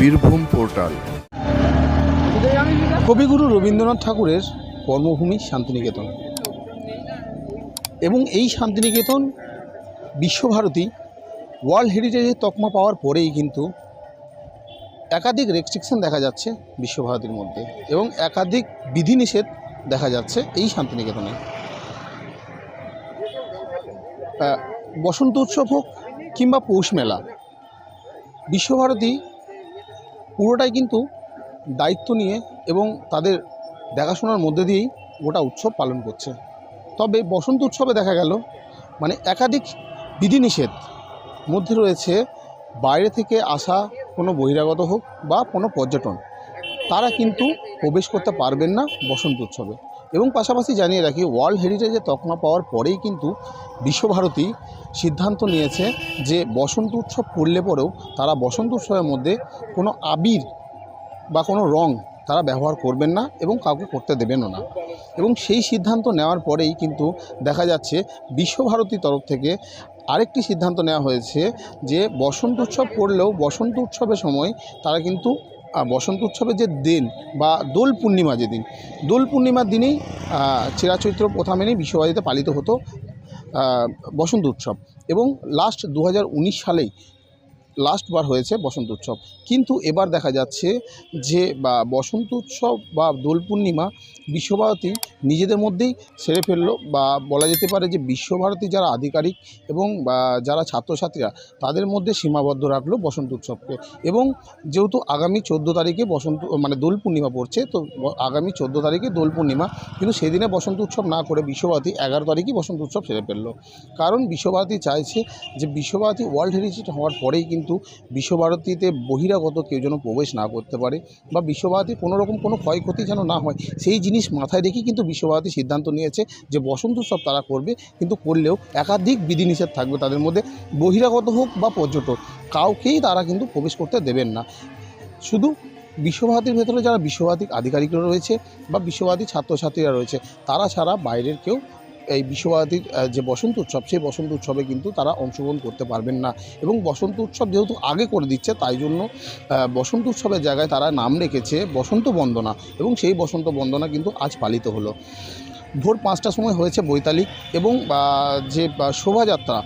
Birbhum portal. কবিগুরু রবীন্দ্রনাথ ঠাকুরের কর্মভূমি শান্তিনিকেতন। এবং এই শান্তিনিকেতন বিশ্বভারতী ওয়ার্ল্ড হেরিটেজের তকমা পাওয়ার পরেই কিন্তু একাধিক রেস্ট্রিকশন দেখা যাচ্ছে বিশ্বভারতীর মধ্যে এবং একাধিক বিধিনিষেধ দেখা যাচ্ছে এই শান্তিনিকেতনে। বসন্ত উৎসব হোক কিংবা পৌষ মেলা, বিশ্বভারতী পুরোটাই কিন্তু দায়িত্ব নিয়ে এবং তাদের দেখাশোনার মধ্যে দিয়েই গোটা উৎসব পালন করছে। তবে বসন্ত উৎসবে দেখা গেল মানে একাধিক বিধিনিষেধ মধ্যে রয়েছে, বাইরে থেকে আসা কোনো বহিরাগত হোক বা কোনো পর্যটন, তারা কিন্তু প্রবেশ করতে পারবেন না বসন্ত উৎসবে। এবং পাশাপাশি জানিয়ে রাখি ওয়ার্ল্ড হেরিটেজের তকমা পাওয়ার পরেই কিন্তু বিশ্বভারতী সিদ্ধান্ত নিয়েছে যে বসন্ত উৎসব পড়লে পরেও তারা বসন্ত উৎসবের মধ্যে কোনো আবির বা কোনো রং তারা ব্যবহার করবেন না এবং কাউকে করতে দেবেনও না। এবং সেই সিদ্ধান্ত নেওয়ার পরেই কিন্তু দেখা যাচ্ছে বিশ্বভারতী তরফ থেকে আরেকটি সিদ্ধান্ত নেওয়া হয়েছে যে বসন্ত উৎসব পড়লেও বসন্ত উৎসবের সময় তারা কিন্তু বসন্ত উৎসবের যে দিন বা দোল পূর্ণিমা যে দিন, দোল পূর্ণিমার দিনেই চেরা চিরাচৈত্র প্রথা মেনেই বিশ্ববাদিতে পালিত হতো বসন্ত উৎসব। এবং লাস্ট দু হাজার উনিশ সালেই লাস্টবার হয়েছে বসন্ত উৎসব। কিন্তু এবার দেখা যাচ্ছে যে, বা বসন্ত উৎসব বা দোল পূর্ণিমা বিশ্বভারতী নিজেদের মধ্যেই সেরে ফেলল বা বলা যেতে পারে যে বিশ্বভারতী যারা আধিকারিক এবং যারা ছাত্রছাত্রীরা তাদের মধ্যে সীমাবদ্ধ রাখল বসন্ত উৎসবকে। এবং যেহেতু আগামী চোদ্দ তারিখে বসন্ত মানে দোল পূর্ণিমা পড়ছে, তো আগামী চোদ্দ তারিখে দোল পূর্ণিমা, কিন্তু সেদিনে বসন্ত উৎসব না করে বিশ্বভারতী এগারো তারিখই বসন্ত উৎসব সেরে ফেলল। কারণ বিশ্বভারতী চাইছে যে, বিশ্বভারতী ওয়ার্ল্ড হেরিটেজ হওয়ার পরেই কিন্তু বিশ্বভারতীতে বহিরাগত কেউ যেন প্রবেশ না করতে পারে বা বিশ্বভারতী কোনো রকম কোনো ক্ষয়ক্ষতি যেন না হয়, সেই জিনিস মাথায় রেখেই কিন্তু বিশ্বভারতী সিদ্ধান্ত নিয়েছে যে বসন্ত উৎসব তারা করবে। কিন্তু করলেও একাধিক বিধিনিষেধ থাকবে তাদের মধ্যে, বহিরাগত হোক বা পর্যটক, কাউকেই তারা কিন্তু প্রবেশ করতে দেবেন না। শুধু বিশ্বভারতীর ভেতরে যারা বিশ্বভারতী আধিকারিকরা রয়েছে বা বিশ্বভারতী ছাত্রছাত্রীরা রয়েছে, তারা ছাড়া বাইরের কেউ এই বিশ্বভারতীর যে বসন্ত উৎসব, সেই বসন্ত উৎসবে কিন্তু তারা অংশগ্রহণ করতে পারবেন না। এবং বসন্ত উৎসব যেহেতু আগে করে দিচ্ছে, তাই জন্য বসন্ত উৎসবের জায়গায় তারা নাম রেখেছে বসন্ত বন্দনা। এবং সেই বসন্ত বন্দনা কিন্তু আজ পালিত হলো। ভোর পাঁচটার সময় হয়েছে বৈতালিক এবং যে শোভাযাত্রা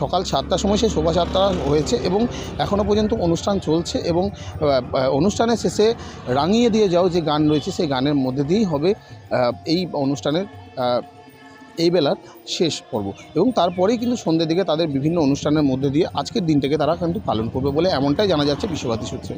সকাল সাতটার সময় সেই শোভাযাত্রা হয়েছে এবং এখনও পর্যন্ত অনুষ্ঠান চলছে এবং অনুষ্ঠানের শেষে রাঙিয়ে দিয়ে যাও যে গান রয়েছে, সেই গানের মধ্যে দিয়েই হবে এই অনুষ্ঠানের এই বেলার শেষ পর্ব। এবং তারপরেই কিন্তু সন্ধ্যের দিকে তাদের বিভিন্ন অনুষ্ঠানের মধ্যে দিয়ে আজকের দিনটাকে তারা কিন্তু পালন করবে বলে এমনটাই জানা যাচ্ছে বিশ্বভারতী সূত্রে।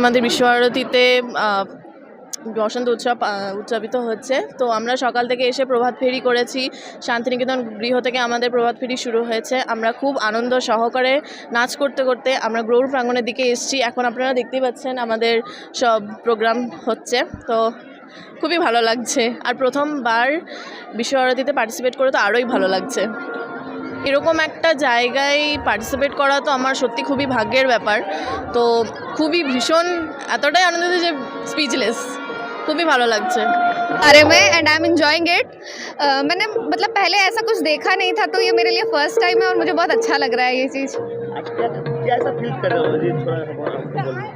আমাদের বিশ্বভারতীতে বসন্ত উৎসব উদযাপিত হচ্ছে। তো আমরা সকাল থেকে এসে প্রভাত ফেরি করেছি। শান্তিনিকেতন গৃহ থেকে আমাদের প্রভাত ফেরি শুরু হয়েছে। আমরা খুব আনন্দ সহকারে নাচ করতে করতে আমরা গৌর প্রাঙ্গণের দিকে এসেছি। এখন আপনারা দেখতেই পাচ্ছেন আমাদের সব প্রোগ্রাম হচ্ছে। তো খুবই ভালো লাগছে। আর প্রথমবার বিশ্বভারতীতে পার্টিসিপেট করে তো আরোই ভালো লাগছে। এরকম একটা জায়গায় পার্টিসিপেট করা তো আমার সত্যি খুবই ভাগ্যের ব্যাপার তো খুবই ভীষণ এতটাই আনন্দিত যে স্পিচলেস খুবই ভালো লাগছে बारे में and I am enjoying it मैंने मतलब पहले ऐसा कुछ देखा नहीं था तो ये मेरे लिए फर्स्ट टाइम है और मुझे बहुत अच्छा लग रहा है ये चीज़ आज क्या कैसा फील कर रहे हो ये थोड़ा सा बोलिए।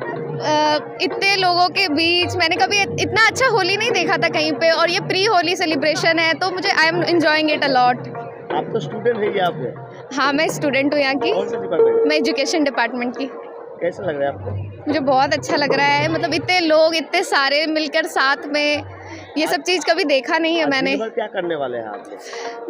uh, इतने लोगों के बीच मैंने कभी इत- इतना अच्छा होली नहीं देखा था कहीं पे और ये प्री होली सेलिब्रेशन है तो मुझे I am enjoying it a lot आप तो स्टूडेंट है यहाँ पे हाँ? मैं स्टूडेंट हूँ यहाँ की। मैं एजुकेशन डिपार्टमेंट की। कैसा लग रहा है आपको? मुझे बहुत अच्छा लग रहा है। मतलब इतने लोग इतने सारे मिलकर साथ में ये सब चीज़ कभी देखा नहीं है मैंने। दिन भर क्या करने वाले हैं आप?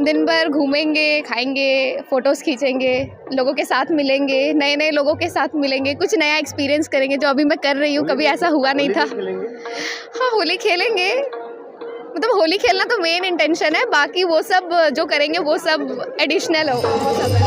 दिन भर घूमेंगे खाएँगे फ़ोटोज़ खींचेंगे लोगों के साथ मिलेंगे नए नए लोगों के साथ मिलेंगे कुछ नया एक्सपीरियंस करेंगे जो अभी मैं कर रही हूँ। कभी ऐसा हुआ नहीं था। हाँ होली खेलेंगे। मतलब होली खेलना तो मेन इंटेंशन है, बाकी वो सब, जो करेंगे वो सब एडिशनल हो वो सब है।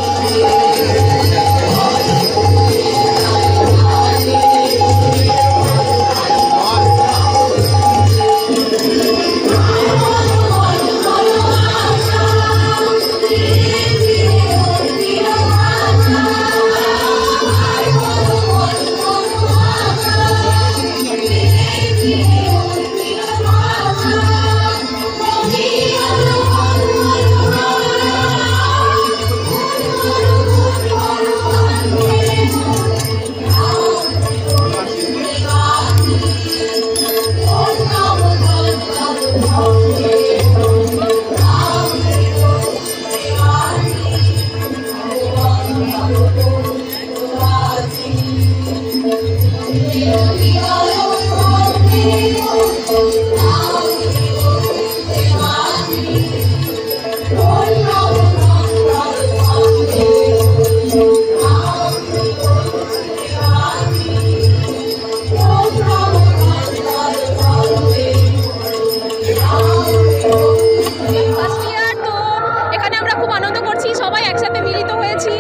সবাই একসাথে মিলিত হয়েছি,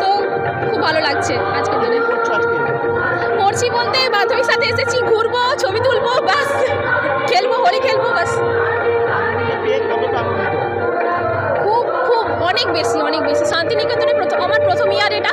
তো খুব ভালো লাগছে আজকের দিনে। করছি বলতে বান্ধবীর সাথে এসেছি, ঘুরবো, ছবি তুলবো, বাস। খেলব, হোলি খেলব, বাস। খুব খুব, অনেক বেশি অনেক বেশি। শান্তিনিকেতনে প্রথম আমার প্রথম ইয়ার এটা।